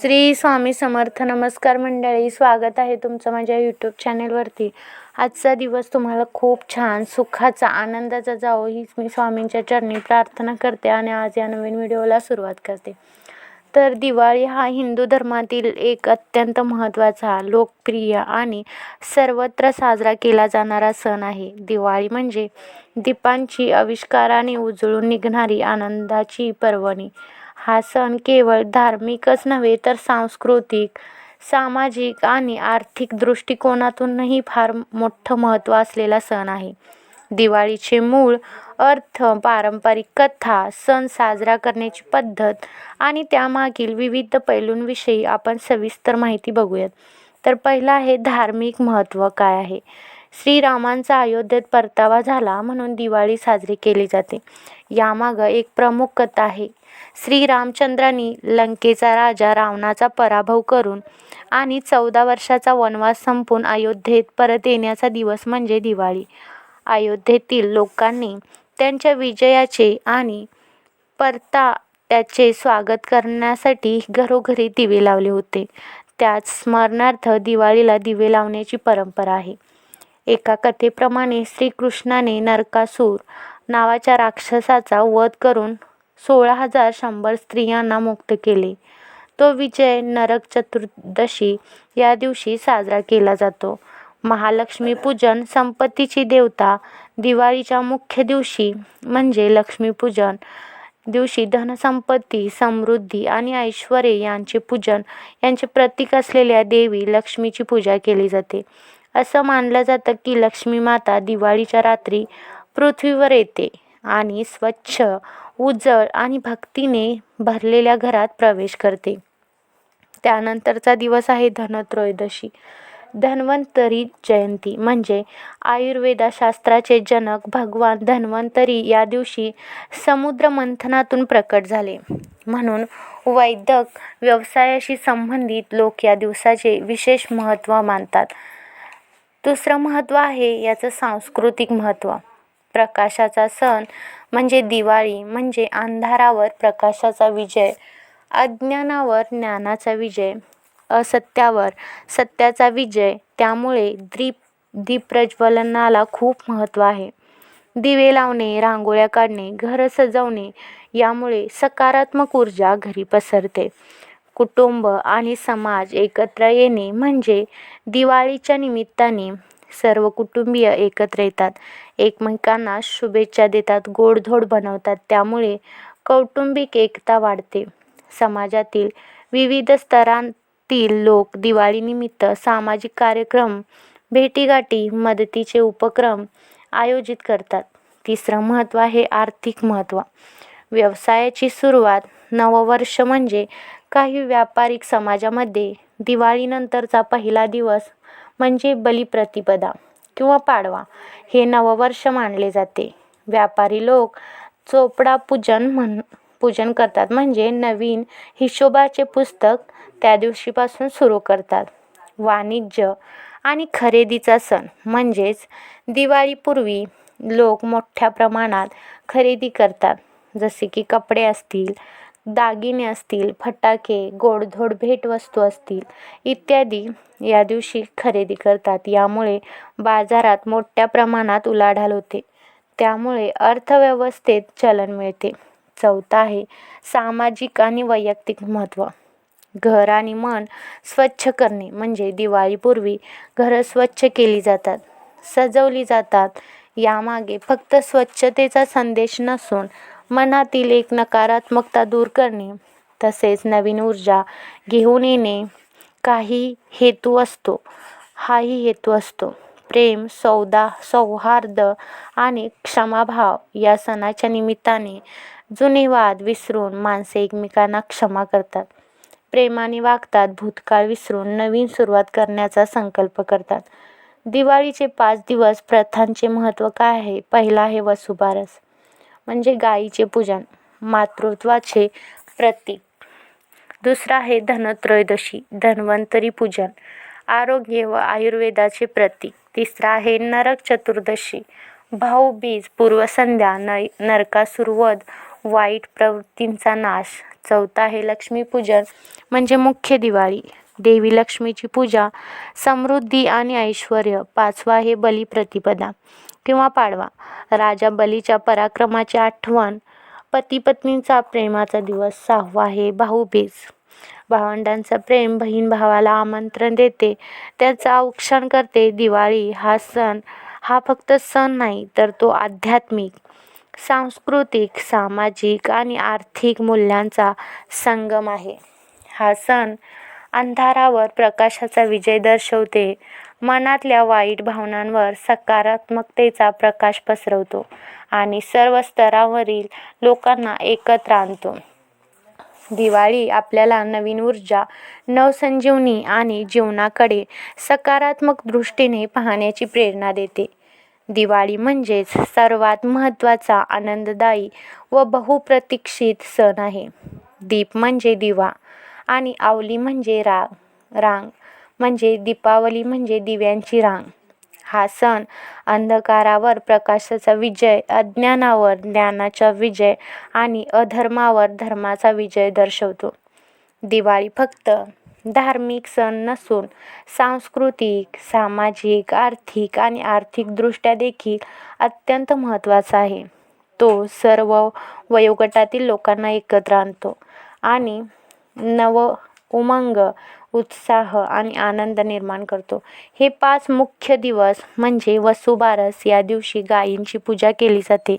श्री स्वामी समर्थ नमस्कार मंडळी स्वागत आहे तुमचं माझ्या यूट्यूब चॅनेलवरती आजचा दिवस तुम्हाला खूप छान सुखाचा आनंदाचा जावो हीच मी स्वामींच्या चरणी प्रार्थना करते आणि आज या नवीन व्हिडिओला सुरुवात करते. तर दिवाळी हा हिंदू धर्मातील एक अत्यंत महत्त्वाचा लोकप्रिय आणि सर्वत्र साजरा केला जाणारा सण आहे. दिवाळी म्हणजे दीपांची आविष्काराने उजळून निघणारी आनंदाची पर्वणी. हा सण केवळ धार्मिकच नव्हे तर सांस्कृतिक सामाजिक आणि आर्थिक दृष्टिकोनातूनही फार मोठं महत्त्व असलेला सण आहे. दिवाळीचे मूळ अर्थ पारंपरिक कथा सण साजरा करण्याची पद्धत आणि त्यामागील विविध पैलूंविषयी आपण सविस्तर माहिती बघूयात. तर पहिला आहे धार्मिक महत्त्व काय आहे? श्रीरामांचा अयोध्येत परतावा झाला म्हणून दिवाळी साजरी केली जाते. यामागं एक प्रमुख कथा आहे. श्रीरामचंद्रांनी लंकेचा राजा रावणाचा पराभव करून आणि चौदा वर्षाचा वनवास संपून अयोध्येत परत येण्याचा दिवस म्हणजे दिवाळी. अयोध्येतील लोकांनी त्यांच्या विजयाचे आणि परता त्याचे स्वागत करण्यासाठी घरोघरी दिवे लावले होते. त्याच स्मरणार्थ दिवाळीला दिवे लावण्याची परंपरा आहे. एका कथेप्रमाणे श्रीकृष्णाने नरकासूर नावाच्या राक्षसाचा वध करून सोळा हजार शंभर स्त्रियांना मुक्त केले. तो विजय नरक चतुर्दशी या दिवशी साजरा केला जातो. महालक्ष्मी पूजन संपत्तीची देवता दिवाळीच्या मुख्य दिवशी म्हणजे लक्ष्मीपूजन दिवशी धनसंपत्ती समृद्धी आणि ऐश्वर्य यांचे पूजन यांचे प्रतीक असलेल्या देवी लक्ष्मीची पूजा केली जाते. असं मानलं जातं की लक्ष्मी माता दिवाळीच्या रात्री पृथ्वीवर येते आणि स्वच्छ उजळ आणि भक्तीने भरलेल्या घरात प्रवेश करते. त्यानंतरचा दिवस आहे धनत्रयोदशी. धन्वंतरी जयंती म्हणजे आयुर्वेदाशास्त्राचे जनक भगवान धन्वंतरी या दिवशी समुद्र मंथनातून प्रकट झाले. म्हणून वैद्यक व्यवसायाशी संबंधित लोक या दिवसाचे विशेष महत्त्व मानतात. दुसरं महत्त्व आहे याचं सांस्कृतिक महत्त्व. प्रकाशाचा सण म्हणजे दिवाळी म्हणजे अंधारावर प्रकाशाचा विजय अज्ञानावर ज्ञानाचा विजय असत्यावर सत्याचा विजय त्यामुळे दीप दीपप्रज्वलनाला खूप महत्त्व आहे. दिवे लावणे रांगोळ्या काढणे घर सजवणे यामुळे सकारात्मक ऊर्जा घरी पसरते. कुटुंब आणि समाज एकत्र येणे म्हणजे दिवाळीच्या निमित्ताने सर्व कुटुंबीय एकत्र येतात. एकमेकांना शुभेच्छा देतात गोडधोड बनवतात. त्यामुळे कौटुंबिक एकता वाढते. समाजातील विविध स्तरांतील लोक दिवाळीनिमित्त सामाजिक कार्यक्रम भेटीगाठी मदतीचे उपक्रम आयोजित करतात. तिसरं महत्त्व आहे आर्थिक महत्त्व. व्यवसायाची सुरुवात नववर्ष म्हणजे काही व्यापारिक समाजामध्ये दिवाळीनंतरचा पहिला दिवस म्हणजे बलिप्रतिपदा किंवा पाडवा हे नववर्ष मानले जाते. व्यापारी लोक चोपडा पूजन म्हण पूजन करतात म्हणजे नवीन हिशोबाचे पुस्तक त्या दिवशीपासून सुरू करतात. वाणिज्य आणि खरेदीचा सण म्हणजेच दिवाळीपूर्वी लोक मोठ्या प्रमाणात खरेदी करतात. जसे की कपडे असतील दागिने असतील फटाके गोडधोड भेटवस्तू असतील इत्यादी या दिवशी खरेदी करतात. यामुळे बाजारात मोठ्या प्रमाणात उलाढाल होते. त्यामुळे अर्थव्यवस्थेत चलन मिळते. चौथा आहे सामाजिक आणि वैयक्तिक महत्त्व. घर आणि मन स्वच्छ करणे म्हणजे दिवाळीपूर्वी घरं स्वच्छ केली जातात सजवली जातात. यामागे फक्त स्वच्छतेचा संदेश नसून मनातील एक नकारात्मकता दूर करणे तसेच नवीन ऊर्जा घेऊन येणे काही हेतू असतो. हाही हेतू असतो. प्रेम सौदा सौहार्द आणि क्षमाभाव या सणाच्या निमित्ताने जुने वाद विसरून माणसे एकमेकांना क्षमा करतात. प्रेमाने वागतात भूतकाळ विसरून नवीन सुरुवात करण्याचा संकल्प करतात. दिवाळीचे पाच दिवस प्रथांचे महत्त्व काय आहे? पहिला आहे वसुबारस. म्हणजे गाईचे पूजन मातृत्वाचे प्रतीक. दुसरं आहे धनत्रयोदशी धन्वंतरी पूजन आरोग्य व आयुर्वेदाचे प्रतीक. तिसरा आहे नरक चतुर्दशी भाऊबीज पूर्वसंध्या न नरकासुरवध वाईट प्रवृत्तींचा नाश. चौथा आहे लक्ष्मीपूजन म्हणजे मुख्य दिवाळी. देवी लक्ष्मीची पूजा समृद्धी आणि ऐश्वर पाचवा हे बलिप्रतिपदा. किंवा पाडवा. राजा बलीच्या पराक्रमाची आठवण पती पत्नीचा प्रेमाचा दिवस सहावा आहे भाऊबीज. भावंडांचं प्रेम बहीण भावाला आमंत्रण देते. त्याचं औक्षण करते. दिवाळी हा सण हा फक्त सण नाही तर तो आध्यात्मिक सांस्कृतिक सामाजिक आणि आर्थिक मूल्यांचा संगम आहे. हा सण अंधारावर प्रकाशाचा विजय दर्शवते. मनातल्या वाईट भावनांवर सकारात्मकतेचा प्रकाश पसरवतो आणि सर्व स्तरावरील लोकांना एकत्र आणतो. दिवाळी आपल्याला नवीन ऊर्जा नवसंजीवनी आणि जीवनाकडे सकारात्मक दृष्टीने पाहण्याची प्रेरणा देते. दिवाळी म्हणजेच सर्वात महत्त्वाचा आनंददायी व बहुप्रतीक्षित सण आहे. दीप म्हणजे दिवा. आणि आवली म्हणजे राग. रांग म्हणजे दीपावली म्हणजे दिव्यांची रांग. हा सण अंधकारावर प्रकाशाचा विजय अज्ञानावर ज्ञानाचा विजय आणि अधर्मावर धर्माचा विजय दर्शवतो. दिवाळी फक्त धार्मिक सण नसून सांस्कृतिक सामाजिक आर्थिक आणि आर्थिकदृष्ट्या देखील अत्यंत महत्त्वाचा आहे. तो सर्व वयोगटातील लोकांना एकत्र आणतो आणि नव उमंग उत्साह आणि आनंद निर्माण करतो. हे पाच मुख्य दिवस म्हणजे वसुबारस या दिवशी गायींची पूजा केली जाते.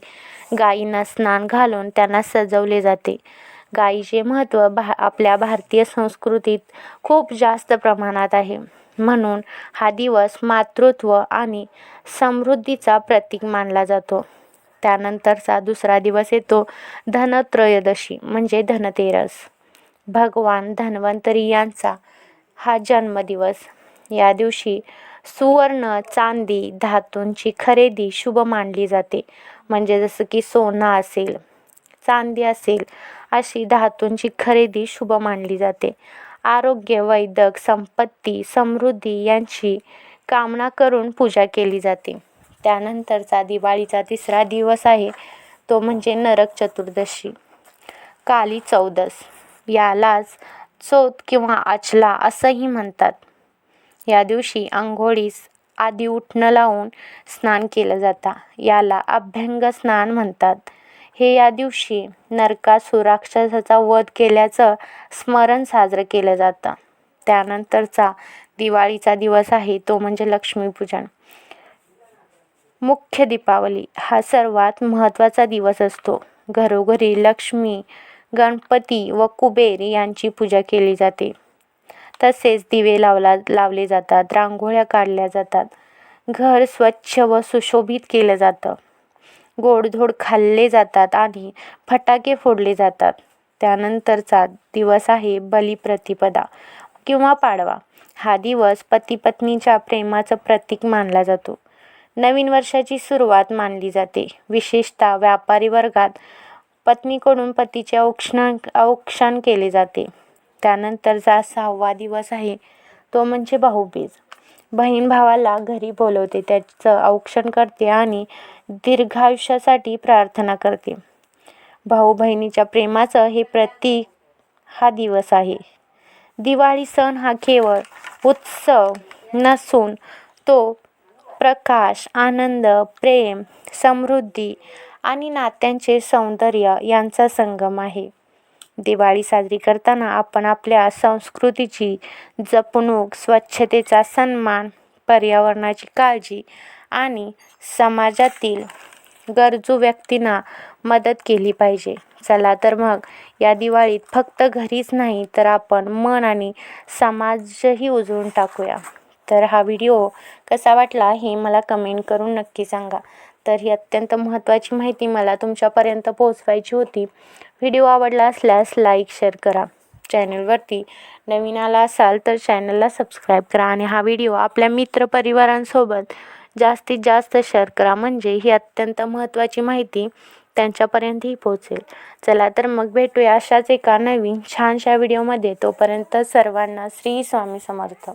गायींना स्नान घालून त्यांना सजवले जाते. गायीचे महत्त्व भा आपल्या भारतीय संस्कृतीत खूप जास्त प्रमाणात आहे. म्हणून हा दिवस मातृत्व आणि समृद्धीचा प्रतीक मानला जातो. त्यानंतरचा दुसरा दिवस येतो धनत्रयोदशी म्हणजे धनतेरस. भगवान धन्वंतरी यांचा हा जन्मदिवस. या दिवशी सुवर्ण चांदी धातूंची खरेदी शुभ मानली जाते. म्हणजे जसं की सोनं असेल चांदी असेल अशी धातूंची खरेदी शुभ मानली जाते. आरोग्य वैदक संपत्ती समृद्धी यांची कामना करून पूजा केली जाते. त्यानंतरचा दिवाळीचा तिसरा दिवस आहे तो म्हणजे नरक चतुर्दशी. काली चौदस. यालाच चौथ किंवा आचला असंही म्हणतात. या दिवशी आंघोळीस आधी उठणं लावून स्नान केलं जातं. याला अभ्यंग स्नान म्हणतात. हे या दिवशी नरकासुर राक्षसाचा वध केल्याचं स्मरण साजरं केलं जातं. त्यानंतरचा दिवाळीचा दिवस आहे तो म्हणजे लक्ष्मीपूजन. मुख्य दीपावली हा सर्वात महत्त्वाचा दिवस असतो. घरोघरी लक्ष्मी गणपती व कुबेर यांची पूजा केली जाते. तसेच दिवे लावला लावले जातात रांगोळ्या काढल्या जातात. घर स्वच्छ व सुशोभित केलं जातं. गोडधोड खाल्ले जातात आणि फटाके फोडले जातात. त्यानंतरचा दिवस आहे बलिप्रतिपदा किंवा पाडवा. हा दिवस पतीपत्नीच्या प्रेमाचं प्रतीक मानला जातो. नवीन वर्षाची सुरुवात मानली जाते. विशेषतः व्यापारी वर्गात पत्नीकडून पतीचे औक्षण औक्षण केले जाते. त्यानंतरचा सहावा दिवस आहे. तो म्हणजे भाऊबीज. बहीण भावाला घरी बोलवते. त्याचं औक्षण करते आणि दीर्घायुष्यासाठी प्रार्थना करते. भाऊ बहिणीच्या प्रेमाचं हे प्रतीक हा दिवस आहे. दिवाळी सण हा केवळ उत्सव नसून तो प्रकाश आनंद प्रेम समृद्धी आणि नात्यांचे सौंदर्य यांचा संगम आहे. दिवाळी साजरी करताना आपण आपल्या संस्कृतीची जपणूक स्वच्छतेचा सन्मान पर्यावरणाची काळजी आणि समाजातील गरजू व्यक्तींना मदत केली पाहिजे. चला तर मग या दिवाळीत फक्त घरीच नाही तर आपण मन आणि समाजही उजळून टाकूया. तर हा व्हिडिओ कसा वाटला हे मला कमेंट करून नक्की सांगा. तर ही अत्यंत महत्त्वाची माहिती मला तुमच्यापर्यंत पोहोचवायची होती. व्हिडिओ आवडला असल्यास लाईक शेअर करा. चॅनलवरती नवीन आला असाल तर चॅनलला सबस्क्राईब करा आणि हा व्हिडिओ आपल्या मित्रपरिवारांसोबत जास्तीत जास्त शेअर करा. म्हणजे ही अत्यंत महत्त्वाची माहिती त्यांच्यापर्यंतही पोहोचेल. चला तर मग भेटूया अशाच एका नवीन छानशा व्हिडिओमध्ये. तोपर्यंत सर्वांना श्री स्वामी समर्थ.